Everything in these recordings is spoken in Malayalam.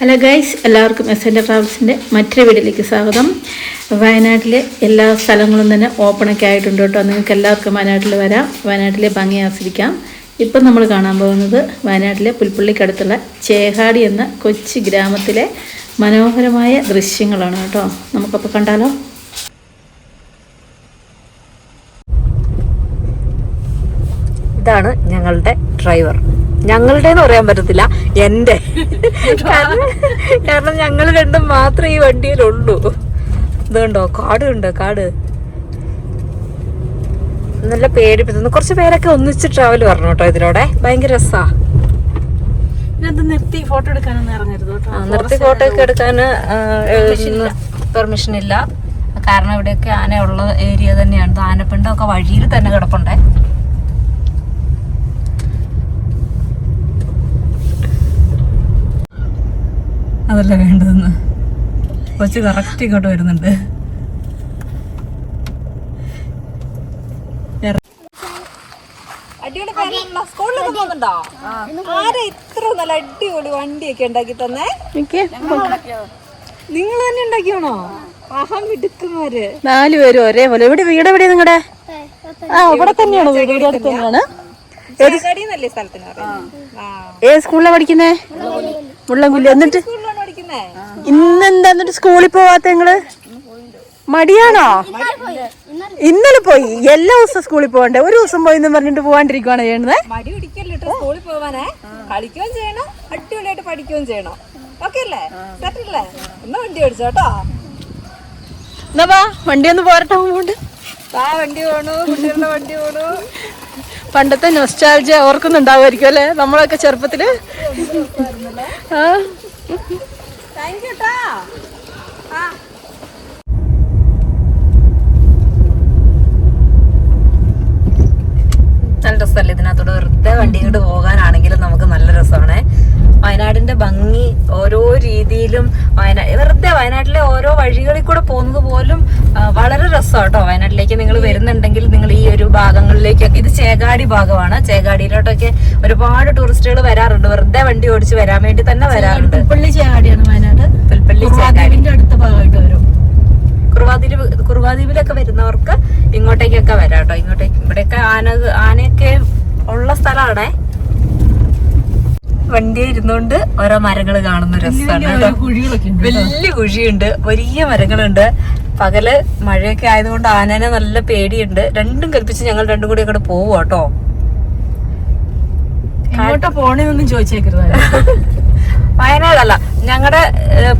ഹലോ ഗൈസ് എല്ലാവർക്കും എസ് എന്റെ ട്രാവൽസിന്റെ മറ്റൊരു വീഡിയോയിലേക്ക് സ്വാഗതം. വയനാട്ടിലെ എല്ലാ സ്ഥലങ്ങളും തന്നെ ഓപ്പണൊക്കെ ആയിട്ടുണ്ട് കേട്ടോ. നിങ്ങൾക്ക് എല്ലാവർക്കും വയനാട്ടിൽ വരാം. വയനാട്ടിലെ ഭംഗി ആസ്വദിക്കാം. ഇപ്പം നമ്മൾ കാണാൻ പോകുന്നത് വയനാട്ടിലെ പുൽപ്പള്ളിക്കടുത്തുള്ള ചേഹാടി എന്ന കൊച്ചു ഗ്രാമത്തിലെ മനോഹരമായ ദൃശ്യങ്ങളാണ് കേട്ടോ. നമുക്കപ്പോൾ കണ്ടാലോ? ഇതാണ് ഞങ്ങളുടെ ഡ്രൈവർ ഞങ്ങളുടെ എന്ന് പറയാൻ പറ്റത്തില്ല. എന്റെ. കാരണം ഞങ്ങൾ രണ്ടും മാത്രമേ ഈ വണ്ടിയിലുള്ളൂ. ഇതുണ്ടോ? കാട് ഉണ്ടോ കാട്. നല്ല പേടിപ്പിക്കുന്നു കുറച്ച് പേരൊക്കെ ഒന്നിച്ച് ട്രാവൽ പറഞ്ഞു കേട്ടോ ഇതിലൂടെ. ഭയങ്കര രസാ. നിർത്തി ഫോട്ടോ ഒക്കെ എടുക്കാൻ പെർമിഷൻ ഇല്ല. കാരണം ഇവിടെയൊക്കെ ആന ഉള്ള ഏരിയ തന്നെയാണ് ആനപ്പിണ്ടൊക്കെ വഴിയിൽ തന്നെ കിടപ്പുണ്ടേ. അതല്ല വേണ്ടതെന്ന്? കൊച്ച് കറക്റ്റ് ഇങ്ങോട്ട് വരുന്നുണ്ട്. അടിപൊളി സ്കൂളിലൊക്കെ പോകുന്നുണ്ടോ? ആരാ ഇത്ര നല്ല അടിപൊളി വണ്ടിയൊക്കെ ഉണ്ടാക്കി തന്നെ? നിങ്ങൾ തന്നെ ഉണ്ടാക്കിയാണോ? അഹം മിടുക്കന്മാര്. നാല് പേരും ഒരേപോലെ. എവിടെ വീട് എവിടെയാ നിങ്ങളുടെ ആ ഇവിടെ തന്നെയാണോ വീട്. ഇവിടെ അടുത്ത് തന്നെയാണ്. സ്ഥലത്തിന് പറയുന്നത് ആ. ഏത് സ്കൂളിലാണ് പഠിക്കുന്നേ? മുള്ളംകുല്ലി എന്നിട്ട്? സ്കൂളിലാണ് പഠിക്കുന്നേ ഇന്നെന്താ എന്നിട്ട് സ്കൂളിൽ പോവാത്ത നിങ്ങൾ? മടിയാണോ? ഇന്നലെ പോയി. എല്ലാ ദിവസവും സ്കൂളിൽ പോകണ്ടേ ഒരു ദിവസം പോയി എന്ന് പറഞ്ഞിട്ട് പോവാണ്ടിരിക്കുവാണ് ചെയ്യുന്നത് മടി പിടിക്കല്ലോ സ്കൂളിൽ പോവാനേ? കളിക്കുകയും ചെയ്യണം അടിപൊളിയായിട്ട് പഠിക്കുകയും ചെയ്യണം. ഓക്കെ അല്ലേ? സെറ്റല്ലേ എന്നാ വണ്ടി ഓടിച്ചോ കേട്ടോ എന്നാ വണ്ടി ഒന്ന് പോരട്ടെ അങ്ങോട്ട്. ആ വണ്ടി പോണു കുട്ടികളുടെ വണ്ടി പോണു പണ്ടത്തെ നൊസ്റ്റാൾജി ഓർക്കുന്നുണ്ടാവുമായിരിക്കും അല്ലേ? നമ്മളൊക്കെ ചെറുപ്പത്തിൽ. ആ. താങ്ക് യു ട്ടാ. ആ. നല്ല രസമല്ലേ ഇതിനകത്തൂടെ? വെറുതെ വണ്ടി കൊണ്ട് പോകാനാണെങ്കിലും നമുക്ക് നല്ല രസമാണ്. വയനാടിന്റെ ഭംഗി ഓരോ രീതിയിലും വയനാട് വെറുതെ വയനാട്ടിലെ ഓരോ വഴികളിൽ കൂടെ പോകുന്നത് പോലും വളരെ രസം കേട്ടോ വയനാട്ടിലേക്ക് നിങ്ങൾ വരുന്നുണ്ടെങ്കിൽ നിങ്ങൾ ഈ ഒരു ഭാഗങ്ങളിലേക്കൊക്കെ ഇത് ചേകാടി ഭാഗമാണ്. ചേകാടിയിലോട്ടൊക്കെ ഒരുപാട് ടൂറിസ്റ്റുകൾ വരാറുണ്ട്. വെറുതെ വണ്ടി ഓടിച്ച് വരാൻ വേണ്ടി തന്നെ വരാറുണ്ട്. പുൽപ്പള്ളി ചേകാടിയാണ് വയനാട്. പുൽപ്പള്ളി ചേകാടിന്റെ അടുത്ത ഭാഗമായിട്ട് വരും. കുറുവാദ്വീപ് കുറുവാദ്വീപിലൊക്കെ വരുന്നവർക്ക് ഇങ്ങോട്ടേക്കൊക്കെ വരാം കേട്ടോ ഇങ്ങോട്ടേക്ക് ഇവിടെയൊക്കെ ആന ആനയൊക്കെ ഉള്ള സ്ഥലമാണേ വണ്ടി ഇരുന്നുകൊണ്ട് ഓരോ മരങ്ങൾ കാണുന്ന രസമാണ് വലിയ കുഴിയുണ്ട്. വലിയ മരങ്ങളുണ്ട്. പകൽ മഴയൊക്കെ ആയതുകൊണ്ട് ആനനെ നല്ല പേടിയുണ്ട്. രണ്ടും കൽപ്പിച്ച് ഞങ്ങൾ രണ്ടും കൂടി അങ്ങോട്ട് പോവുക കേട്ടോ എങ്ങോട്ടാ പോണേന്നൊന്നും ചോദിച്ചേക്കരുത് വയനാടല്ല. ഞങ്ങളുടെ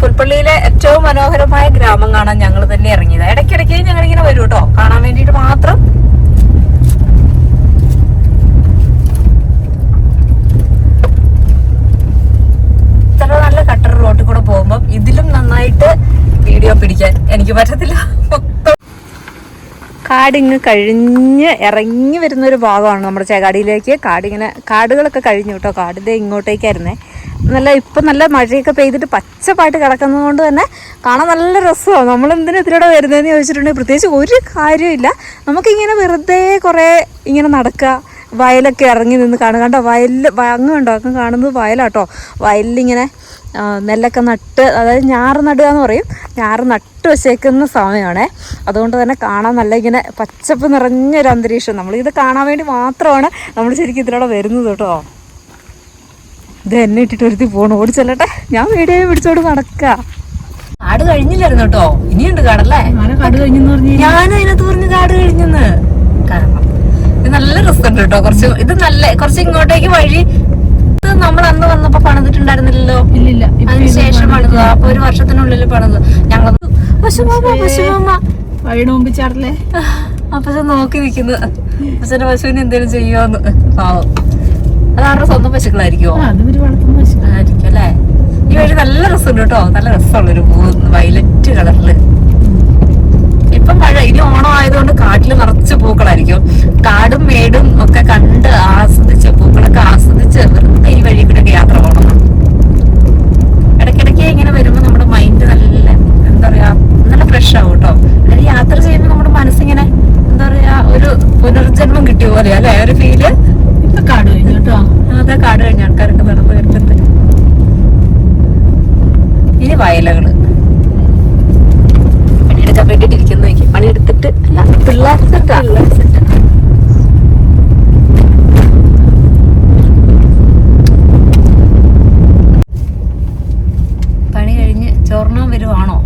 പുൽപ്പള്ളിയിലെ ഏറ്റവും മനോഹരമായ ഗ്രാമം കാണാൻ ഞങ്ങൾ തന്നെ ഇറങ്ങിയത്. ഇടയ്ക്കിടയ്ക്ക് ഞങ്ങൾ ഇങ്ങനെ വരും കേട്ടോ കാണാൻ വേണ്ടിട്ട് മാത്രം. ഇത്ര നല്ല കട്ടർ റോട്ടിൽ കൂടെ പോകുമ്പോൾ ഇതിലും നന്നായിട്ട് വീഡിയോ പിടിക്കാൻ എനിക്ക് പറ്റത്തില്ല. മൊത്തം കാടിങ്ങ് കഴിഞ്ഞ് ഇറങ്ങി വരുന്ന ഒരു ഭാഗമാണ് നമ്മുടെ ചേകാടിയിലേക്ക്. കാടിങ്ങനെ കാടുകളൊക്കെ കഴിഞ്ഞു കേട്ടോ. കാടിന്റെ ഇങ്ങോട്ടേക്കായിരുന്നേ. നല്ല ഇപ്പം നല്ല മഴയൊക്കെ പെയ്തിട്ട് പച്ചപ്പായിട്ട് കിടക്കുന്നത് കൊണ്ട് തന്നെ കാണാൻ നല്ല രസമാണ്. നമ്മൾ എന്തിനാ ഇതിലൂടെ വരുന്നതെന്ന് ചോദിച്ചിട്ടുണ്ടെങ്കിൽ പ്രത്യേകിച്ച് ഒരു കാര്യമില്ല നമുക്കിങ്ങനെ വെറുതെ കുറേ ഇങ്ങനെ നടക്കുക വയലൊക്കെ ഇറങ്ങി നിന്ന് കാണുക കണ്ടോ വയലിൽ അങ്ങ് കണ്ടോ അങ്ങ് കാണുന്നത് വയലാട്ടോ. വയലിലിങ്ങനെ നെല്ലൊക്കെ നട്ട് അതായത് ഞാറ് നടുക എന്ന് പറയും. ഞാറ് നട്ട് വെച്ചേക്കുന്ന സമയമാണേ. അതുകൊണ്ട് തന്നെ കാണാൻ നല്ല ഇങ്ങനെ പച്ചപ്പ് നിറഞ്ഞൊരു അന്തരീക്ഷം. നമ്മളിത് കാണാൻ വേണ്ടി മാത്രമാണ് നമ്മൾ ശരിക്കും ഇതിലൂടെ വരുന്നത് കേട്ടോ. ഇത് എന്നെ ഇട്ടിട്ട് ഒരുത്തി പോണു. ഓടിച്ചല്ലട്ടെ ഞാൻ വീഡിയോ പിടിച്ചോട് നടക്കുക കാട് കഴിഞ്ഞില്ലായിരുന്നു കേട്ടോ. ഇനിയുണ്ട് കാടല്ലേ? കാട് കഴിഞ്ഞെന്ന് പറഞ്ഞു ഞാൻ അതിനകത്ത് പറഞ്ഞു കാട് കഴിഞ്ഞെന്ന്. കാരണം നല്ല റിസ്ക് ഉണ്ട് കേട്ടോ കുറച്ച് ഇത് നല്ല കുറച്ച് ഇങ്ങോട്ടേക്ക് വഴി നമ്മൾ അന്ന് വന്നപ്പോ പണിതിട്ടുണ്ടായിരുന്നില്ലല്ലോ. ഇല്ലില്ല അതിനുശേഷം പണിത് അപ്പൊ ഒരു വർഷത്തിനുള്ളിൽ പണിത്. ഞങ്ങൾ പശുമാമ പശുമാമ വഴിയുടെ മുമ്പിൽ ചാടല്ലേ അപ്പച്ചൻ നോക്കി നിൽക്കുന്നു അപ്പച്ചന്റെ പശുവിന് എന്തേലും ചെയ്യുമോന്ന് പാവം. അത് അവരുടെ സ്വന്തം പശുക്കളായിരിക്കുമോ ആ അത് ഒരു വളർത്തുന്ന പശു ആയിരിക്കും അല്ലേ? ഈ വഴി നല്ല രസമുണ്ട് കേട്ടോ നല്ല രസമുള്ളൊരു പൂ വയലറ്റ് കളറിൽ ഇപ്പം മഴ ഇനി ഓണം ആയതുകൊണ്ട് കാട്ടിൽ നിറച്ച് പൂക്കളായിരിക്കും. കാടും മേടും ഒക്കെ കണ്ട് ആസ്വദിച്ച് പൂക്കളൊക്കെ ആസ്വദിച്ച് വെറുതെ ഈ വഴി കൂടെ യാത്ര പോകണം ഇടയ്ക്കിടയ്ക്ക് ഇങ്ങനെ വരുമ്പോൾ നമ്മുടെ മൈൻഡ് നല്ല എന്താ പറയാ നല്ല ഫ്രഷ് ആവും കേട്ടോ അല്ലെങ്കിൽ യാത്ര ചെയ്യുമ്പോൾ നമ്മുടെ മനസ്സിങ്ങനെ എന്താ പറയാ ഒരു പുനർജന്മം കിട്ടിയ പോലെ അല്ലെ? ഒരു ഫീൽ ഇപ്പൊ കാട് കഴിഞ്ഞു കേട്ടോ അതാ കാട് കഴിഞ്ഞ ആൾക്കാരൊക്കെ നടന്നു വരുന്നുണ്ട്. വയലുകൾ. പണിയെടുക്കാൻ വേണ്ടിട്ട് ഇരിക്കുന്നു നോക്കി പണിയെടുത്തിട്ട് അല്ല പിള്ളേർ സെറ്റാ പണി കഴിഞ്ഞ് ചോറിനാൻ വരുവാണോ?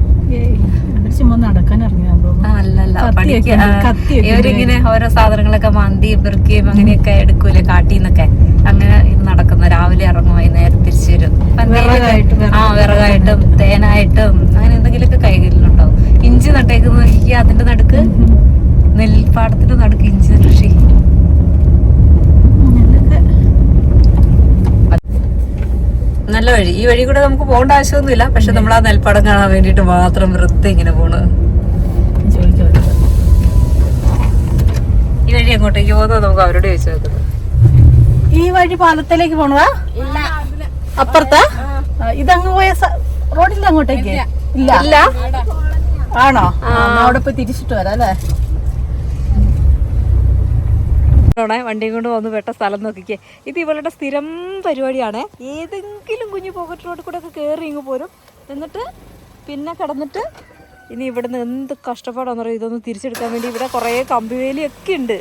ഇവരിങ്ങനെ ഓരോ സാധനങ്ങളൊക്കെ മന്തി പെറുക്കുകയും അങ്ങനെയൊക്കെ എടുക്കൂലേ കാട്ടിന്നൊക്കെ. അങ്ങനെ നടക്കുന്ന രാവിലെ ഇറങ്ങും വൈകുന്നേരം തിരിച്ചു വരും. ആ വിറകായിട്ടും. തേനായിട്ടും അങ്ങനെ എന്തെങ്കിലുമൊക്കെ കൈകളിലുണ്ടാവും. ഇഞ്ചി നട്ടേക്കുന്ന. നോക്കിയാ അതിന്റെ നടുക്ക് നെൽപ്പാടത്തിന്റെ നടുക്ക് ഇഞ്ചി കൃഷി. നല്ല വഴി. ഈ വഴി കൂടെ നമുക്ക് പോകേണ്ട ആവശ്യമൊന്നുമില്ല. പക്ഷെ നമ്മൾ ആ നെൽപ്പാടം കാണാൻ വേണ്ടിട്ട് മാത്രം വൃത്തി ഇങ്ങനെ പോണ്. ഈ വഴി എങ്ങോട്ടേക്ക് പോകുന്നത് നമുക്ക് അവരോട് ചോദിച്ചു നോക്കുന്നത് ഈ വഴി പാലത്തിലേക്ക് പോണതാ? അപ്പുറത്താ? ഇതങ്ങ് പോയ റോഡിന്റെ അങ്ങോട്ടേക്ക് ഇല്ല. ഇല്ല. ആണോ? അവിടെ പോയി തിരിച്ചിട്ട് വരാം അല്ലേ? വണ്ടിയും കൊണ്ട് വന്ന് പെട്ട സ്ഥലം നോക്കിക്കേ. ഇത് ഇവളുടെ സ്ഥിരം പരിപാടിയാണ്. ഏതെങ്കിലും കുഞ്ഞു പോക്കറ്റ് റോഡിൽ കൂടെ ഒക്കെ കയറി ഇങ്ങ് പോരും. എന്നിട്ട് പിന്നെ കിടന്നിട്ട് ഇനി ഇവിടുന്ന് എന്ത് കഷ്ടപ്പാടാന്ന് പറയും ഇതൊന്ന് തിരിച്ചെടുക്കാൻ വേണ്ടി ഇവിടെ കുറേ കമ്പിവേലിയൊക്കെ ഉണ്ട്.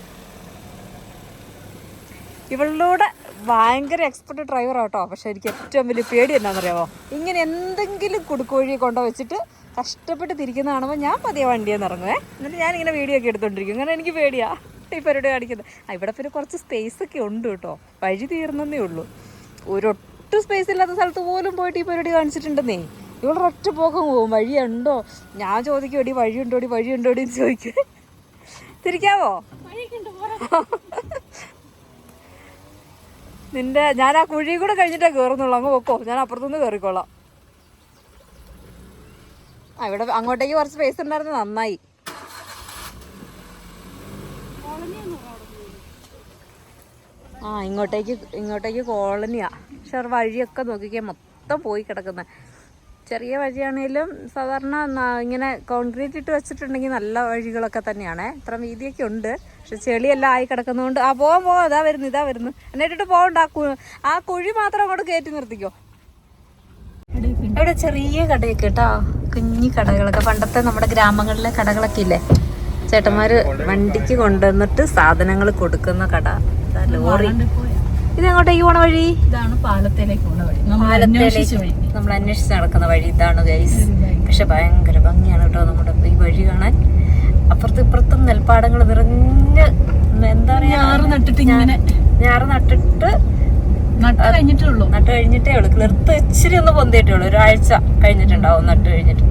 ഇവളിലൂടെ ഭയങ്കര എക്സ്പെർട്ട് ഡ്രൈവർ ആട്ടോ. പക്ഷെ എനിക്ക് ഏറ്റവും വലിയ പേടി എന്നാണെന്നറിയാമോ ഇങ്ങനെ എന്തെങ്കിലും കുടുക്കുവഴി കൊണ്ടോ വെച്ചിട്ട് കഷ്ടപ്പെട്ട് തിരിക്കുന്ന കാണുമ്പോൾ ഞാൻ പതിയെ വണ്ടിയെ ഇറങ്ങുവേ. എന്നിട്ട് ഞാൻ ഇങ്ങനെ വീഡിയോ ഒക്കെ എടുത്തോണ്ടിരിക്കും. അങ്ങനെ എനിക്ക് പേടിയാ. ഈ പരിപാടി കാണിക്കുന്നത്. ഇവിടെ പിന്നെ കുറച്ച് സ്പേസ് ഒക്കെ ഉണ്ട് കേട്ടോ. വഴി തീർന്നേ ഉള്ളൂ. ഒരൊട്ടും സ്പേസ് ഇല്ലാത്ത സ്ഥലത്ത് പോലും പോയിട്ട് ഈ പരിപാടി കാണിച്ചിട്ടുണ്ടെന്നേ. ഇവിടെ ഒറ്റ പോക്കം പോകും വഴിയുണ്ടോ ഞാൻ ചോദിക്കും എടി വഴിയുണ്ടോടി വഴിയുണ്ടോടി എന്ന് ചോദിക്കും. തിരിക്കാവോ? നിന്റെ ഞാൻ ആ കുഴി കൂടെ കഴിഞ്ഞിട്ടേ കയറുന്നുള്ളൂ അങ്ങ് പൊക്കോ. ഞാൻ അപ്പുറത്തുനിന്ന് കയറിക്കോളാം ആ ഇവിടെ അങ്ങോട്ടേക്ക് കുറച്ച് സ്പേസ് ഉണ്ടായിരുന്നു നന്നായി. ആ ഇങ്ങോട്ടേക്ക് ഇങ്ങോട്ടേക്ക് കോളനിയാ പക്ഷെ വഴിയൊക്കെ നോക്കിക്കാൻ മൊത്തം പോയി കിടക്കുന്നത് ചെറിയ വഴിയാണേലും സാധാരണ ഇങ്ങനെ കോൺക്രീറ്റ് ഇട്ട് വെച്ചിട്ടുണ്ടെങ്കിൽ നല്ല വഴികളൊക്കെ തന്നെയാണ്. ഇത്ര വീതിയൊക്കെ ഉണ്ട്. പക്ഷെ ചെളിയെല്ലാം ആയി കിടക്കുന്നതുകൊണ്ട് ആ പോവാൻ പോവാം ഇതാ വരുന്നു ഇതാ വരുന്നു. എന്നെ ഇട്ടിട്ട് പോകണ്ട ആ ആ കുഴി മാത്രം അങ്ങോട്ട് കയറ്റി നിർത്തിക്കോ. ഇവിടെ ചെറിയ കടയൊക്കെ കേട്ടോ? കുഞ്ഞി കടകളൊക്കെ. പണ്ടത്തെ നമ്മുടെ ഗ്രാമങ്ങളിലെ കടകളൊക്കെ ഇല്ലേ? ചേട്ടന്മാര് വണ്ടിക്ക് കൊണ്ടുവന്നിട്ട് സാധനങ്ങൾ കൊടുക്കുന്ന കട. ലോറി. ഇത് എങ്ങോട്ടേക്ക് പോണ വഴി? ഇതാണ് പാലത്തിലേക്ക് പോണ വഴി. നമ്മൾ അന്വേഷിച്ച നടക്കുന്ന വഴി ഇതാണ് ഗൈസ്. പക്ഷെ ഭയങ്കര ഭംഗിയാണ് കേട്ടോ നമ്മുടെ ഈ വഴി കാണാൻ. അപ്പുറത്തും ഇപ്പുറത്തും നെൽപ്പാടങ്ങൾ നിറഞ്ഞ് എന്താ പറയാ? ഞാറ് നട്ടിട്ട് ഞാറ് നട്ടിട്ട് നട്ട് കഴിഞ്ഞിട്ടേ ഉള്ളൂ നട്ട് കഴിഞ്ഞിട്ടേ ഉള്ളൂ. കിളിർത്ത് ഇച്ചിരി ഒന്ന് പൊന്തിയിട്ടേ ഉള്ളൂ. ഒരാഴ്ച കഴിഞ്ഞിട്ടുണ്ടാവും നട്ട് കഴിഞ്ഞിട്ട്.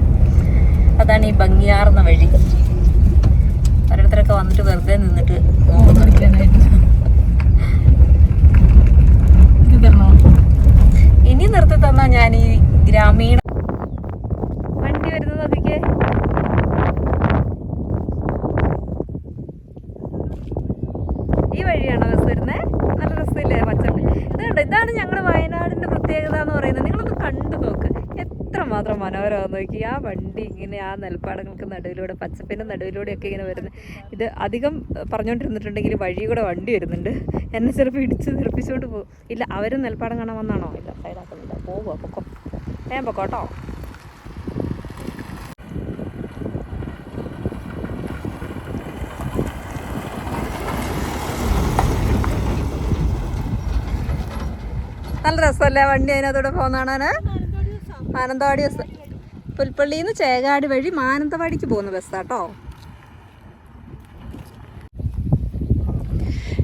അതാണ് ഈ ഭംഗിയാർന്ന വഴി. ഓരോരുത്തരൊക്കെ വന്നിട്ട് വെറുതെ നിന്നിട്ട് ഇനി നിർത്തി തന്നാ ഞാൻ ഈ ഗ്രാമീണ വണ്ടി വരുന്നത് നോക്കിക്കേ ഈ വഴിയാണോ ബസ് വരുന്നത് നല്ല രസമില്ലേ പച്ചപ്പ് ഇത് കണ്ടോ ഇതാണ് ഞങ്ങളുടെ വയനാടിന്റെ പ്രത്യേകത എന്ന് പറയുന്നത് നിങ്ങളൊന്ന് കണ്ടു നോക്ക് എത്ര മാത്രം മനോഹരമാണെന്ന് നോക്കി ആ വണ്ടി ഇങ്ങനെ ആ നെൽപ്പാടങ്ങൾക്ക് നടുവിലൂടെ പച്ചപ്പിന്റെ നടുവിലൂടെയൊക്കെ ഇങ്ങനെ വരുന്നത് ഇത് അധികം പറഞ്ഞുകൊണ്ടിരുന്നിട്ടുണ്ടെങ്കിൽ വഴി കൂടെ വണ്ടി വരുന്നുണ്ട്. എന്നെ ചിലപ്പോൾ ഇടിച്ച് തെറിപ്പിച്ചുകൊണ്ട് പോകും. ഇല്ല അവരും നെൽപ്പാടം കാണാൻ വന്നാണോ? ഇല്ല സൈഡാക്കുന്നില്ല പോകുക. പൊക്കോ ഞാൻ പൊക്കോട്ടോ നല്ല രസമല്ലേ വണ്ടി അതിനകത്തൂടെ പോകുന്ന കാണാന്? മാനന്തവാടി ബസ് പുൽപ്പള്ളിയിൽ നിന്ന് ചേകാടി വഴി മാനന്തവാടിക്ക് പോകുന്ന ബസ്സാട്ടോ.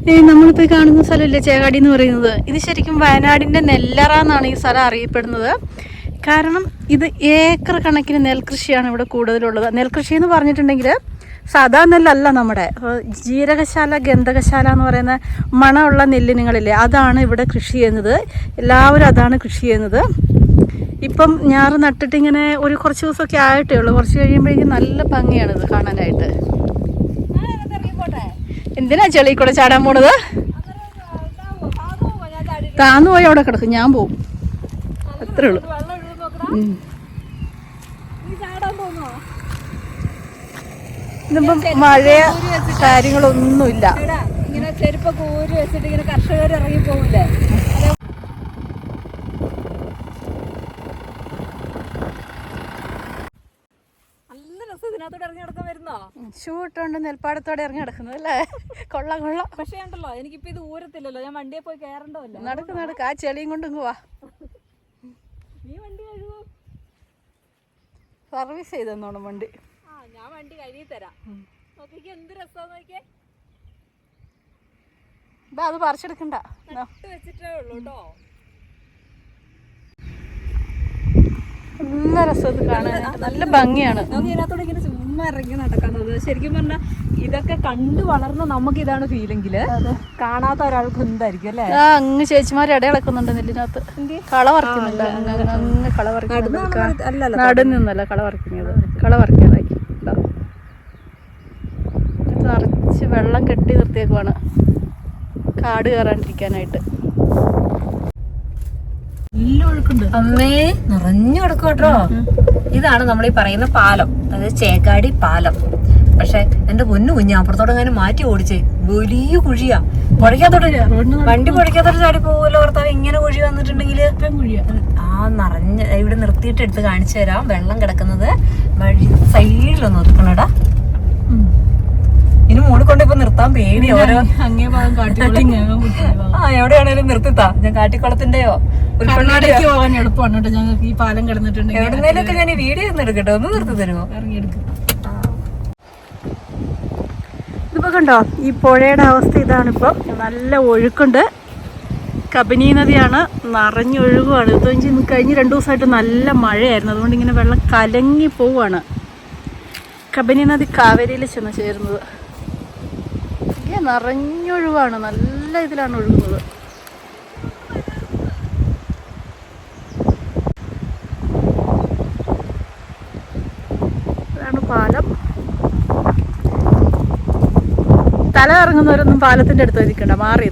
ഈ കാണുന്ന സ്ഥലമില്ലേ ചേകാടി എന്ന് പറയുന്നത്? ഇത് ശരിക്കും വയനാടിന്റെ നെല്ലറ എന്നാണ് ഈ സ്ഥലം അറിയപ്പെടുന്നത്. കാരണം ഇത് ഏക്കർ കണക്കിന് നെൽകൃഷിയാണ് ഇവിടെ കൂടുതലുള്ളത്. നെൽകൃഷി എന്ന് പറഞ്ഞിട്ടുണ്ടെങ്കിൽ സാധാ നെല്ലല്ല നമ്മുടെ. ജീരകശാല ഗന്ധകശാല എന്ന് പറയുന്ന മണമുള്ള നെല്ല് നെല്ലിനങ്ങളില്ലേ അതാണ് ഇവിടെ കൃഷി ചെയ്യുന്നത്. എല്ലാവരും അതാണ് കൃഷി ചെയ്യുന്നത്. ഇപ്പം ഞാറ് നട്ടിട്ട് ഇങ്ങനെ ഒരു കുറച്ച് ദിവസമൊക്കെ ആയിട്ടേ ഉള്ളൂ. കുറച്ച് കഴിയുമ്പോഴേക്കും നല്ല ഭംഗിയാണ് ഇത് കാണാനായിട്ട്. എന്തിനാ ചെളി കൂടെ ചാടാൻ പോണത്? താന്നു പോയി അവിടെ കിടക്കും. ഞാൻ പോവും. അത്രേ ഉള്ളൂ. ഇതിപ്പം മഴയ കാര്യങ്ങളൊന്നുമില്ല. ഇങ്ങനെ ചെരുപ്പൊക്കെ ഊരി വെച്ചിട്ട് ഇങ്ങനെ കർഷകർ ഇറങ്ങി പോകില്ലേ ഇതിനകത്തോടെ ഇറങ്ങി നടക്കാൻ വരുന്നോ ഷൂ ഇട്ടുകൊണ്ട് നെൽപ്പാടത്തോടെ ഇറങ്ങി നടക്കുന്നത് അല്ലേ? കൊള്ള കൊള്ള. പക്ഷേ ഉണ്ടല്ലോ എനിക്കിപ്പോ ഇത് ഊരത്തില്ലല്ലോ. ഞാൻ വണ്ടിയെ പോയി കയറണ്ടല്ലോ നടക്ക് നടക്ക്. ആ ചെളിയും കൊണ്ട് ഇങ്ങ് വാ. നീ വണ്ടി കഴുകൂ. സർവീസ് ചെയ്തോണം വണ്ടി. ആ ഞാൻ വണ്ടി കഴുകി തരാം. നോക്കിക്കേ എന്ത് രസമാന്ന് നോക്കിയേ അത് പറിച്ചെടുക്കണ്ട. വെച്ചിട്ടേ ഉള്ളൂ കേട്ടോ നല്ല രസം കാണാൻ. നല്ല ഭംഗിയാണ്. നമുക്ക് ഇതിനകത്തോടെ ഇങ്ങനെ ചുമ്മാ ഇറങ്ങി നടക്കാൻ ശരിക്കും പറഞ്ഞാൽ ഇതൊക്കെ കണ്ടു വളർന്ന നമുക്ക് ഇതാണ് ഫീലെങ്കിൽ കാണാത്ത ഒരാൾക്ക് എന്തായിരിക്കും അല്ലേ? ആ അങ്ങ് ചേച്ചിമാർ ഇടയിളക്കുന്നുണ്ട് നെല്ലിനകത്ത്. കള പറിക്കുന്നുണ്ട് അങ്ങ് കള പറിക്കുന്നുണ്ട് നിന്നല്ല കള പറിക്കുന്നത് കള പറിക്കാതാക്കി നിറച്ച് വെള്ളം കെട്ടി നിർത്തിയേക്കുവാണ്. കാട് കയറാണ്ടിരിക്കാനായിട്ട്. അമ്മേ നിറഞ്ഞു കിടക്കും കേട്ടോ. ഇതാണ് നമ്മൾ ഈ പറയുന്ന പാലം. അതായത് ചേക്കാടി പാലം. പക്ഷെ എന്റെ പൊന്നു കുഞ്ഞ് അപ്പുറത്തോടെ അങ്ങനെ മാറ്റി ഓടിച്ചേ വലിയ കുഴിയാ. പുഴയ്ക്കാത്തോട്ട് വണ്ടി പുഴയ്ക്കാത്തോട്ട് ചാടി പോകുമല്ലോ ഭർത്താവ്. ഇങ്ങനെ കുഴി വന്നിട്ടുണ്ടെങ്കിൽ ആ നിറഞ്ഞ ഇവിടെ നിർത്തിയിട്ട് എടുത്ത് കാണിച്ചു തരാം. വെള്ളം കിടക്കുന്നത് വഴി സൈഡിലൊന്ന് ഒതുക്കണടാ. ഇനി മൂടിക്കൊണ്ട് ഇപ്പൊ നിർത്താൻ പേടി ഓരോ ആ എവിടെയാണേലും നിർത്തിത്താ. ഞാൻ കാട്ടിക്കുളത്തിന്റെയോ കർണാടകയ്ക്ക് പോകാൻ എളുപ്പമാണ് കേട്ടോ. ഞങ്ങൾക്ക് ഈ പാലം കിടന്നിട്ടുണ്ടെങ്കിൽ എവിടെന്നേലൊക്കെ ഞാൻ ഈ വീഡിയോ ഒന്ന് എടുക്കട്ടെ? ഒന്ന് നിർത്തി തരുമോ? ഇറങ്ങിയെടുക്കും. ഇതിപ്പോ കണ്ടോ? ഈ പുഴയുടെ അവസ്ഥ ഇതാണിപ്പോൾ നല്ല ഒഴുക്കുണ്ട്. കബനി നദിയാണ്. നിറഞ്ഞൊഴുകുവാണ് ഇത് ഇന്ന് കഴിഞ്ഞ് രണ്ട് ദിവസമായിട്ട് നല്ല മഴയായിരുന്നു. അതുകൊണ്ട് ഇങ്ങനെ വെള്ളം കലങ്ങി പോവാണ് കബനി നദി കാവേരിയിൽ ചെന്ന് ചേരുന്നത്. നിറഞ്ഞൊഴുവാണ് നിറഞ്ഞൊഴുകാണ് നല്ല ഇതിലാണ് ഒഴുകുന്നത് ഇതാണ് പാലം തല ഇറങ്ങുന്നവരൊന്നും പാലത്തിന്റെ അടുത്ത് നിൽക്കണ്ട മാറി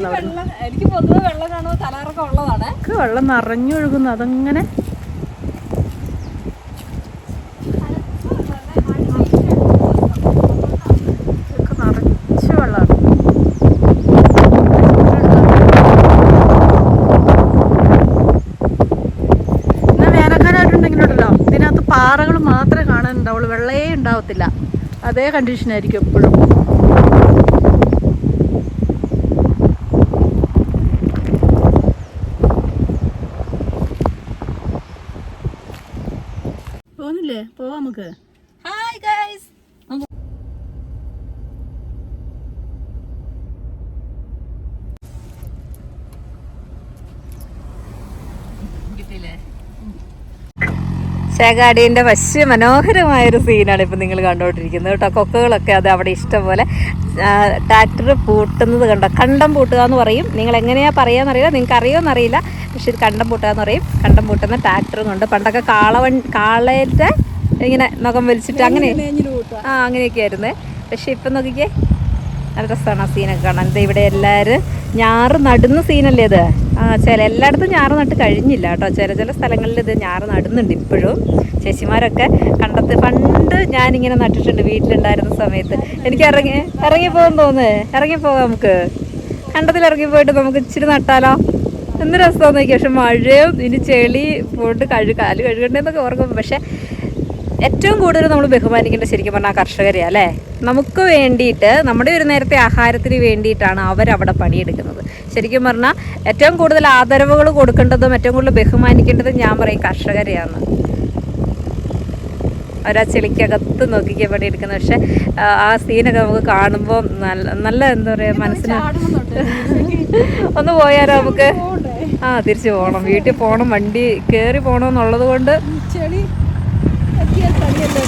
എനിക്ക് പൊതുവെ വെള്ളം കാണുമ്പോൾ ഉള്ളതാണ്. വെള്ളം നിറഞ്ഞൊഴുകുന്നു അതങ്ങനെ. ഇതൊക്കെ നിറച്ച് വെള്ളമാണ് ഇന്ന് വേനൽക്കാലമായിട്ടുണ്ടെങ്കിലുണ്ടല്ലോ ഇതിനകത്ത് പാറകൾ മാത്രമേ കാണാനുണ്ടാവുള്ളൂ വെള്ളയേ ഉണ്ടാവത്തില്ല. അതേ കണ്ടീഷൻ ആയിരിക്കും എപ്പോഴും പോകുന്നില്ലേ പോവാം നമുക്ക്. ഹായ് ഗൈസ് ശേഖാടിന്റെ വശ്യ മനോഹരമായൊരു സീനാണ് ഇപ്പം നിങ്ങൾ കണ്ടുകൊണ്ടിരിക്കുന്നത് കേട്ടോ. കൊക്കുകളൊക്കെ അത് അവിടെ ഇഷ്ടംപോലെ ട്രാക്ടർ പൂട്ടുന്നത് കണ്ടോ? കണ്ടം പൂട്ടുക എന്ന് പറയും. നിങ്ങൾ എങ്ങനെയാ പറയാന്നറിയില്ല നിങ്ങൾക്ക് അറിയുമെന്നറിയില്ല പക്ഷെ ഇത് കണ്ടം പൂട്ടുക എന്ന് പറയും. കണ്ടം പൂട്ടുന്ന ട്രാക്ടറും കൊണ്ട് പണ്ടൊക്കെ കാളവൺ കാളയുടെ ഇങ്ങനെ നഖം വലിച്ചിട്ട് അങ്ങനെ ആ അങ്ങനെയൊക്കെ ആയിരുന്നേ. പക്ഷെ ഇപ്പം നോക്കിക്കേ നല്ല രസമാണ് ആ സീനൊക്കെ കാണാൻ. ദേ ഇവിടെ എല്ലാവരും ഞാറ് നടുന്ന സീനല്ലേ ഇത്? ആ ചില എല്ലായിടത്തും ഞാറ് നട്ട് കഴിഞ്ഞില്ല കേട്ടോ. ചില ചില സ്ഥലങ്ങളിൽ ഇത് ഞാറ് നടുന്നുണ്ട് ഇപ്പോഴും. ചേച്ചിമാരൊക്കെ കണ്ടത്ത് പണ്ട് ഞാനിങ്ങനെ നട്ടിട്ടുണ്ട് വീട്ടിലുണ്ടായിരുന്ന സമയത്ത്. എനിക്ക് ഇറങ്ങി ഇറങ്ങി പോകാൻ തോന്നുന്നേ. ഇറങ്ങി പോകാം നമുക്ക്. കണ്ടത്തിൽ ഇറങ്ങി പോയിട്ട് നമുക്ക് ഇച്ചിരി നട്ടാലോ? എന്ത് രസമാണെന്ന് നോക്കി പക്ഷെ മഴയും ഇനി ചെളി പോയിട്ട് കഴു കാൽ കഴുകണ്ടേന്നൊക്കെ ഓർക്കും പക്ഷെ ഏറ്റവും കൂടുതൽ നമ്മൾ ബഹുമാനിക്കേണ്ട ശരിക്കും പറഞ്ഞാൽ കർഷകരെയാ അല്ലേ? നമുക്ക് വേണ്ടിയിട്ട് നമ്മുടെ ഒരു നേരത്തെ ആഹാരത്തിന് വേണ്ടിയിട്ടാണ് അവരവിടെ പണിയെടുക്കുന്നത്. ശരിക്കും പറഞ്ഞാൽ ഏറ്റവും കൂടുതൽ ആദരവുകൾ കൊടുക്കേണ്ടതും ഏറ്റവും കൂടുതൽ ബഹുമാനിക്കേണ്ടതും ഞാൻ പറയും കർഷകരെയാണ് അവരാ ചെളിക്കകത്ത് നോക്കിക്കാൻ പണിയെടുക്കുന്നത് പക്ഷെ ആ, ആ സീനൊക്കെ നമുക്ക് കാണുമ്പോൾ നല്ല നല്ല എന്താ പറയുക മനസ്സിന് ഒന്ന് പോയാലോ നമുക്ക്? ആ തിരിച്ചു പോകണം. വീട്ടിൽ പോകണം വണ്ടി കയറി പോകണമെന്നുള്ളത് കൊണ്ട് ചെളി എത്തിയാൽ പണിയല്ലേ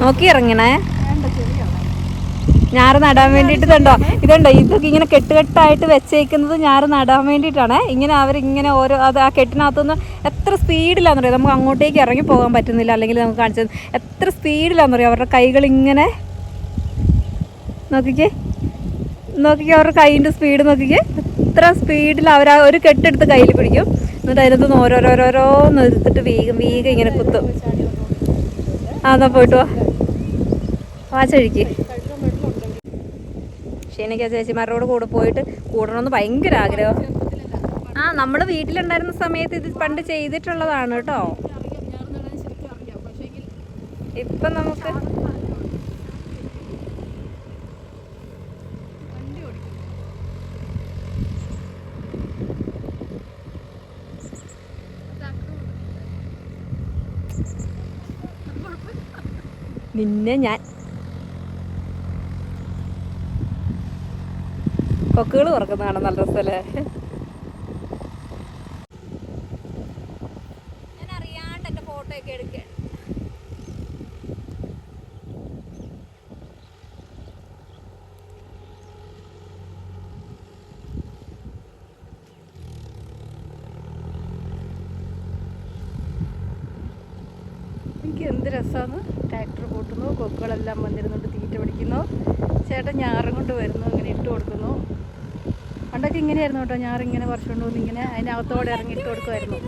നോക്കി ഇറങ്ങണേ ഞാറ് നടാൻ വേണ്ടിയിട്ട് ഇതുണ്ടോ? ഇതുണ്ടോ? ഇതൊക്കെ ഇങ്ങനെ കെട്ടുകെട്ടായിട്ട് വെച്ചേക്കുന്നത് ഞാറ് നടാൻ വേണ്ടിയിട്ടാണ്. ഇങ്ങനെ അവരിങ്ങനെ ഓരോ അത് ആ കെട്ടിനകത്തുനിന്ന് എത്ര സ്പീഡിലാന്ന് പറയുക നമുക്ക് അങ്ങോട്ടേക്ക് ഇറങ്ങി പോകാൻ പറ്റുന്നില്ല. അല്ലെങ്കിൽ നമുക്ക് കാണിച്ചത് എത്ര സ്പീഡിലാന്ന് പറയുക അവരുടെ കൈകൾ ഇങ്ങനെ നോക്കിക്കേ. നോക്കിക്കേ അവരുടെ കൈയിന്റെ സ്പീഡ് നോക്കിക്കേ. ഇത്ര സ്പീഡിൽ അവർ ആ ഒരു കെട്ടെടുത്ത് കയ്യിൽ പിടിക്കും. എന്നിട്ട് അതിനകത്ത് നിന്ന് ഓരോരോരോരോ നിർത്തിട്ട് വീഗം വീഗം ഇങ്ങനെ കുത്തും. ആ എന്നാ പോയിട്ട് വാ. വാച്ചഴിക്ക് പക്ഷേ എനിക്ക് ആ ചേച്ചിമാരുടെ കൂടെ പോയിട്ട് കൂടണമെന്ന് ഭയങ്കര ആഗ്രഹം. ആ നമ്മൾ വീട്ടിലുണ്ടായിരുന്ന സമയത്ത് ഇത് പണ്ട് ചെയ്തിട്ടുള്ളതാണ് കേട്ടോ. ഇപ്പൊ നമുക്ക് നിന്നെ ഞാൻ. കൊക്കുകൾ തുറക്കുന്നതാണ് നല്ല രസമല്ലേ ഞാൻ അറിയാണ്ട് എന്റെ ഫോട്ടോ ഒക്കെ എടുക്കുകയാണ് എനിക്ക് എന്ത് രസമാണ് ട്രാക്ടർ കൂട്ടുന്നു കൊക്കുകളെല്ലാം വന്നിരുന്നുകൊണ്ട് തീറ്റ പിടിക്കുന്നു ചേട്ടൻ ഞാറും കൊണ്ട് വരുന്നു ഇങ്ങനെ ഇട്ട് കൊടുക്കുന്നു ഇങ്ങനെയായിരുന്നു കേട്ടോ. ഞാറിങ്ങനെ പറിച്ചുകൊണ്ട് വന്ന് ഇങ്ങനെ അതിന്റെ അകത്തോടെ ഇറങ്ങിയിട്ട് കൊടുക്കുമായിരുന്നു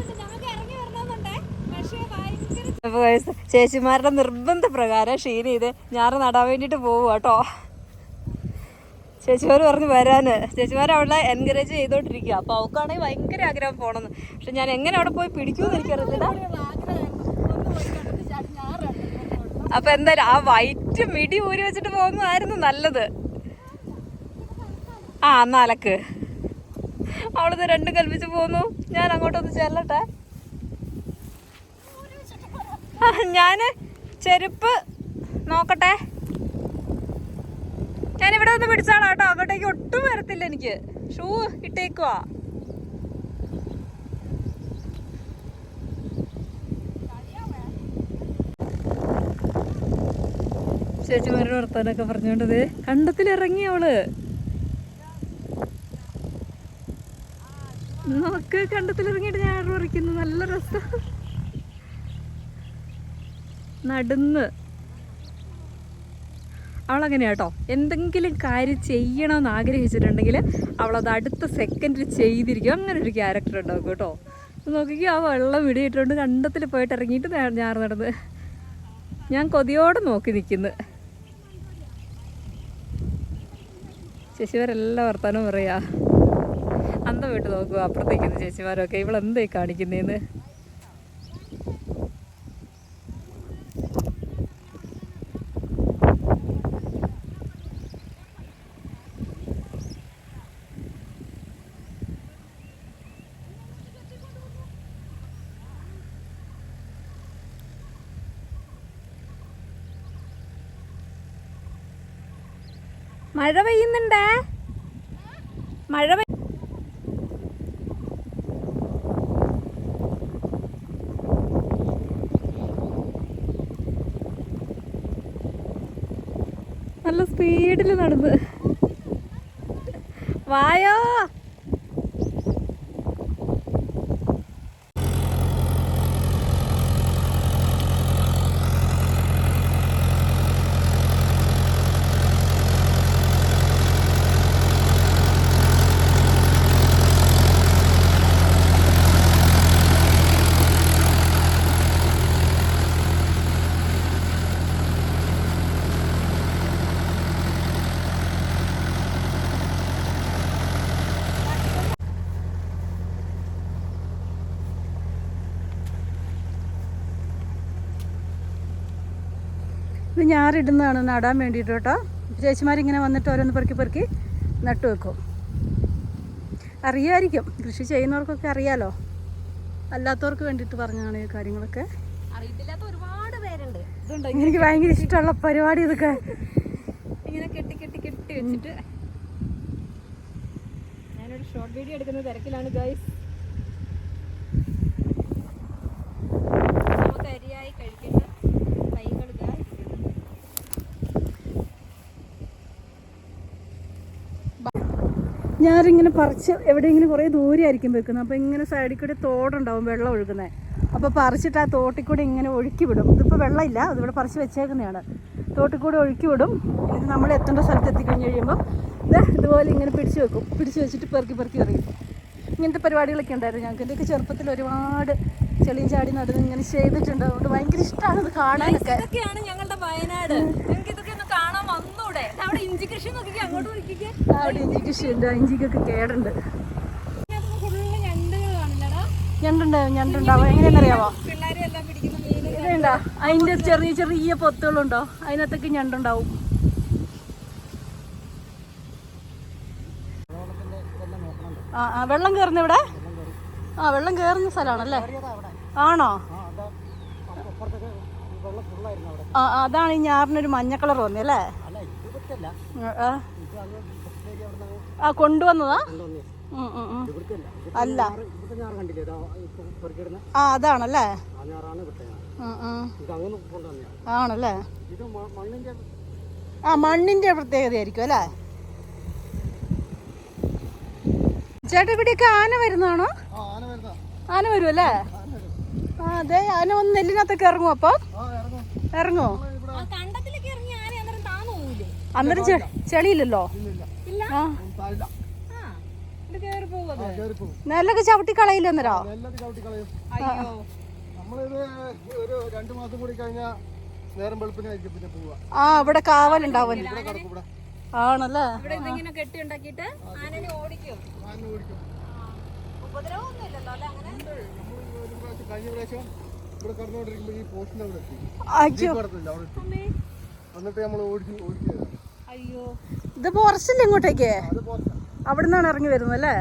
ചേച്ചിമാരുടെ നിർബന്ധ പ്രകാരം ഷീന ഇത് ഞാറ് നടാൻ വേണ്ടിയിട്ട് പോവുക കേട്ടോ. ചേച്ചിമാർ പറഞ്ഞു വരാന്. ചേച്ചിമാർ അവളെ എൻകറേജ് ചെയ്തോണ്ടിരിക്കുക അപ്പൊ അവൾക്കാണെങ്കിൽ ഭയങ്കര ആഗ്രഹം പോണെന്ന്. പക്ഷെ ഞാൻ എങ്ങനെ അവിടെ പോയി പിടിക്കൂന്ന് എനിക്കറിയത്തില്ല. അപ്പൊ എന്തായാലും ആ വൈറ്റ് മിടി ഊരി വെച്ചിട്ട് പോകുന്നതായിരുന്നു നല്ലത്. ആ നാലക്ക് അവളിത് രണ്ടും കൽപ്പിച്ച് പോന്നു. ഞാൻ അങ്ങോട്ടൊന്ന് ചെല്ലട്ടെ. ഞാൻ ചെരുപ്പ് നോക്കട്ടെ. ഞാൻ ഇവിടെ ഒന്ന് പിടിച്ചാളാ കേട്ടോ. അങ്ങോട്ടേക്ക് ഒട്ടും വരത്തില്ല എനിക്ക്. ഷൂ ഇട്ടേക്കുവാ. ചേച്ചിമാരുടെ വർത്താനൊക്കെ പറഞ്ഞോണ്ടത് കണ്ടത്തിലിറങ്ങി അവൾ. നോക്ക് കണ്ടത്തിലിറങ്ങിയിട്ട് ഞാൻ പറിക്കുന്നു നല്ല രസം. നടന്ന്. അവളങ്ങനെ കേട്ടോ. എന്തെങ്കിലും കാര്യം ചെയ്യണമെന്ന് ആഗ്രഹിച്ചിട്ടുണ്ടെങ്കിൽ അവളത് അടുത്ത സെക്കൻഡിൽ ചെയ്തിരിക്കും. അങ്ങനെ ഒരു ക്യാരക്ടർ ഉണ്ടാവും കേട്ടോ. നോക്കിക്കോ ആ വെള്ളം വിടിയിട്ടുണ്ട് കണ്ടത്തിൽ പോയിട്ട് ഇറങ്ങിയിട്ട് ഞാൻ നടന്ന്. ഞാൻ കൊതിയോടെ നോക്കി നിൽക്കുന്നു ശശിവരെല്ലാം വർത്താനം പറയാ. അന്തം വിട്ട് നോക്കുക അപ്പുറത്തേക്ക് ചേച്ചിമാരൊക്കെ. ഇവളെന്തായി കാണിക്കുന്നേന്ന്? മഴ പെയ്യുന്നുണ്ടേ? മഴ പെയ്യ നല്ല സ്പീഡിൽ നടന്ന്. വായോ. ഇത് ഞാറിടുന്നതാണ് നടാൻ വേണ്ടിയിട്ട് കേട്ടോ. ചേച്ചിമാരിങ്ങനെ വന്നിട്ട് ഓരോന്ന് പെറുക്കി പെറുക്കി നട്ടു വെക്കും. അറിയായിരിക്കും. കൃഷി ചെയ്യുന്നവർക്കൊക്കെ അറിയാലോ. അല്ലാത്തവർക്ക് വേണ്ടിയിട്ട് പറഞ്ഞതാണ് ഈ കാര്യങ്ങളൊക്കെ. അറിയത്തില്ലാത്ത ഒരുപാട് പേരുണ്ട്. ഇതുണ്ടോ? എനിക്ക് ഭയങ്കര ഇഷ്ടമുള്ള പരിപാടി ഇതൊക്കെ. ഇങ്ങനെ കെട്ടി കെട്ടി കെട്ടി വെച്ചിട്ട്. ഞാനൊരു ഷോർട്ട് വീഡിയോ എടുക്കുന്ന തിരക്കിലാണ് ഗൈസ് നമുക്ക് അരിയായി കഴിക്കേണ്ട തൈകൾ ഗൈസ് ഞാനിങ്ങനെ പറിച്ച് എവിടെയെങ്കിലും കുറേ ദൂരെയായിരിക്കും വെക്കുന്നത്. അപ്പോൾ ഇങ്ങനെ സൈഡിൽ കൂടി തോടുണ്ടാവും വെള്ളം ഒഴുകുന്നത് അപ്പോൾ പറിച്ചിട്ട് ആ തോട്ടിൽ കൂടി ഇങ്ങനെ ഒഴുക്കി വിടും. ഇതിപ്പോൾ വെള്ളമില്ല അതിവിടെ പറിച്ച് വെച്ചേക്കുന്നതാണ്. തോട്ടിൽ കൂടി ഒഴുക്കി വിടും. ഇത് നമ്മൾ എത്തേണ്ട സ്ഥലത്ത് എത്തിക്കഴിഞ്ഞ് കഴിയുമ്പോൾ ഇത് ഇതുപോലെ ഇങ്ങനെ പിടിച്ച് വെക്കും. പിടിച്ച് വെച്ചിട്ട് പെറുക്കി പെറുക്കി എറിയും. ഇങ്ങനത്തെ പരിപാടികളൊക്കെ ഉണ്ടായിരുന്നു. ഞങ്ങൾക്ക് എന്റെയൊക്കെ ചെറുപ്പത്തിൽ ഒരുപാട് ചെളിയും ചാടി നടന്ന് ഇങ്ങനെ ചെയ്തിട്ടുണ്ട്. അതുകൊണ്ട് ഭയങ്കര ഇഷ്ടമാണ് ഇത് കാണാനൊക്കെ. ഇതൊക്കെയാണ് ഞങ്ങളുടെ വയനാട് നിങ്ങൾക്ക് ഇതൊക്കെ ഒന്ന് കാണാൻ വന്നൂടെ ദാ അവിടെ ഇഞ്ചി കൃഷി നോക്കിക്കേ അങ്ങോട്ട് നോക്കിക്കേ അവിടെ ഇഞ്ചിക്കൊക്കെ കേടുണ്ട്. ഞണ്ടുണ്ടാവും? എങ്ങനെയാണെന്നറിയാവോ? ഇതുണ്ടോ? അതിന്റെ ചെറിയ ചെറിയ പൊത്തുകളുണ്ടോ? അതിനകത്തൊക്കെ ഞണ്ടുണ്ടാവും. ആ ആ വെള്ളം കയറുന്ന ഇവിടെ ആ വെള്ളം കേറുന്ന സ്ഥലമാണല്ലേ? ആണോ? ആ ആ, അതാണ് ഈ ഞാറിനൊരു മഞ്ഞ കളർ വന്നല്ലേ ആ, ആ. കൊണ്ടുവന്നതാ? ഉം, ഉം, ഉം. അല്ല. ആ അതാണല്ലേ. ആണല്ലേ? ആ മണ്ണിന്റെ പ്രത്യേകതയായിരിക്കും അല്ലേ? ചേട്ടാ ഇവിടെയൊക്കെ ആന വരുന്നതാണോ? ആന വരും അല്ലേ? ആ അതെ ആന വന്ന് നെല്ലിനകത്തൊക്കെ ഇറങ്ങും അപ്പം? ഇറങ്ങുമോ ഇറങ്ങി. അന്നേരം ചേട്ടാ ചെളിയില്ലല്ലോ? നെല്ലൊക്കെ ചവിട്ടി കളയില്ല അന്നേരോ? അയ്യോ. നമ്മളിത് ഒരു രണ്ട് മാസം കൂടി കഴിഞ്ഞാൽ നേരം വെളുപ്പിനായിരിക്കും പിന്നെ പോവുക. ആ ഇവിടെ കാവലുണ്ടാവും ആണല്ലേ? കഴിഞ്ഞ പ്രാവശ്യം ഇവിടെ ഈ പോസ്റ്റിന്റെ അവിടെ എത്തി. എന്നിട്ട് നമ്മൾ ഓടിച്ചു ഓടിച്ചത് അയ്യോ. ഇത് ഫോറസ്റ്റില്ല ഇങ്ങോട്ടേക്ക്? അവിടെ നിന്നാണ് ഇറങ്ങി വരുന്നത് അല്ലേ?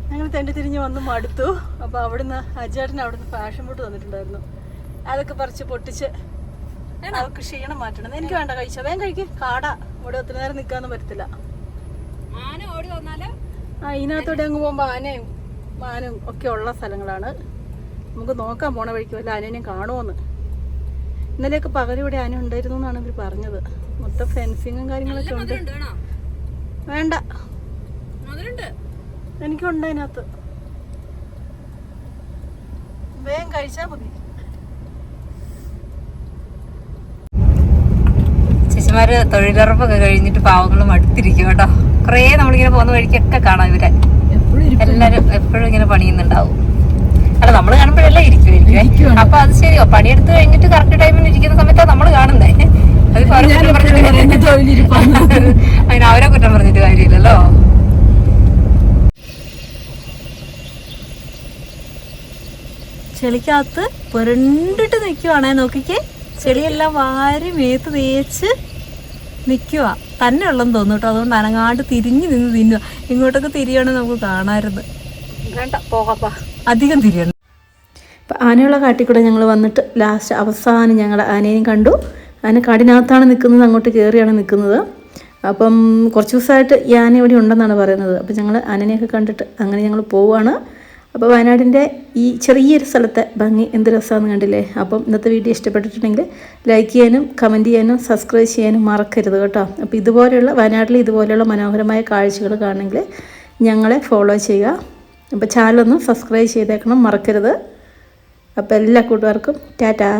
അപ്പൊ ഞങ്ങൾ തെണ്ടി തിരിഞ്ഞ് വന്ന് മടുത്തു. അപ്പോൾ അവിടുന്ന് അജേട്ടൻ അവിടുന്ന് ഫാഷൻ ബോട്ട് തന്നിട്ടുണ്ടായിരുന്നു. അതൊക്കെ പറിച്ച് പൊട്ടിച്ച് അവർക്ക് ക്ഷീണം മാറ്റണം. എനിക്ക് വേണ്ട കഴിച്ചോ. വേഗം കഴിക്കും. കാടാ. ഇവിടെ ഒത്തിരി നേരം നിൽക്കാനൊന്നും പറ്റത്തില്ല. ആന ഓടി വന്നാൽ? ആ ഇതിനകത്തോടെ അങ്ങ് പോകുമ്പോൾ ആനയും മാനും ഒക്കെ ഉള്ള സ്ഥലങ്ങളാണ്. നമുക്ക് നോക്കാൻ പോണ വഴിക്ക് വല്ല ആനേനെയും കാണുമെന്ന് ഇന്നലെയൊക്കെ പകലിവിടെ ഇവിടെ ആന ഉണ്ടായിരുന്നു എന്നാണ് ഇവർ പറഞ്ഞത്. മൊത്തം ഫെൻസിങ്ങും കാര്യങ്ങളൊക്കെ ഉണ്ട്. വേണ്ട. എനിക്കുണ്ട് അതിനകത്ത്. വേഗം കഴിച്ചാൽ മതി. ചേച്ചിമാര് തൊഴിലുറപ്പൊക്കെ കഴിഞ്ഞിട്ട് പാവങ്ങളും അടുത്തിരിക്കും കേട്ടോ. കുറേ നമ്മളിങ്ങനെ പോകുന്ന വഴിക്കൊക്കെ കാണാം ഇവരെ. എല്ലാരും എപ്പോഴും ഇങ്ങനെ പണിയുന്നുണ്ടാവും. അല്ല നമ്മൾ കാണുമ്പോഴല്ലേ ഇരിക്കും അപ്പൊ അത് ശരിയോ. പണിയെടുത്ത് കഴിഞ്ഞിട്ട് കറക്റ്റ് ടൈമിൽ ഇരിക്കുന്ന സമയത്താണ് നമ്മൾ കാണുന്നേ. അതിപ്പോ അവരെ കുറ്റം പറഞ്ഞിട്ട് അതിന് അവരെ കുറ്റം പറഞ്ഞിട്ട് കാര്യമില്ലല്ലോ. ചെളിക്കകത്ത് പുരണ്ടിട്ട് നിൽക്കുവാണേ നോക്കിക്കേ. ചെളിയെല്ലാം വാരി മേത്ത് തേച്ച് നിൽക്കുക തന്നെ ഉള്ളെന്ന് തോന്നുന്നു കേട്ടോ. അതുകൊണ്ട് അനങ്ങാണ്ട് തിരിഞ്ഞു നിന്ന് തിന്നുക. ഇങ്ങോട്ടൊക്കെ തിരിയണമെങ്കിൽ നമുക്ക് കാണാറുണ്ട് വേണ്ട പോകാപ്പാ അധികം തിരിയണം അപ്പം ആനയുള്ള കാട്ടിൽ കൂടെ ഞങ്ങൾ വന്നിട്ട് ലാസ്റ്റ് അവസാനം ഞങ്ങൾ ആനയും കണ്ടു. ആന കാടിനകത്താണ് നിൽക്കുന്നത് അങ്ങോട്ട് കയറിയാണ് നിൽക്കുന്നത്. അപ്പം കുറച്ച് ദിവസമായിട്ട് ഈ ആന ഇവിടെ ഉണ്ടെന്നാണ് പറയുന്നത്. അപ്പം ഞങ്ങൾ ആനനെയൊക്കെ കണ്ടിട്ട് അങ്ങനെ ഞങ്ങൾ പോവുകയാണ് അപ്പോൾ വയനാടിന്റെ ഈ ചെറിയൊരു സ്ഥലത്തെ ഭംഗി എന്ത് രസമാണെന്ന് കണ്ടില്ലേ? അപ്പം ഇന്നത്തെ വീഡിയോ ഇഷ്ടപ്പെട്ടിട്ടുണ്ടെങ്കിൽ ലൈക്ക് ചെയ്യാനും കമന്റ് ചെയ്യാനും സബ്സ്ക്രൈബ് ചെയ്യാനും മറക്കരുത് കേട്ടോ. അപ്പോൾ ഇതുപോലെയുള്ള വയനാട്ടിൽ ഇതുപോലെയുള്ള മനോഹരമായ കാഴ്ചകൾ കാണണമെങ്കിൽ ഞങ്ങളെ ഫോളോ ചെയ്യുക. അപ്പോൾ ചാനലൊന്ന് സബ്സ്ക്രൈബ് ചെയ്തേക്കണം മറക്കരുത്. അപ്പോൾ എല്ലാ കൂട്ടുകാർക്കും ടാറ്റാ.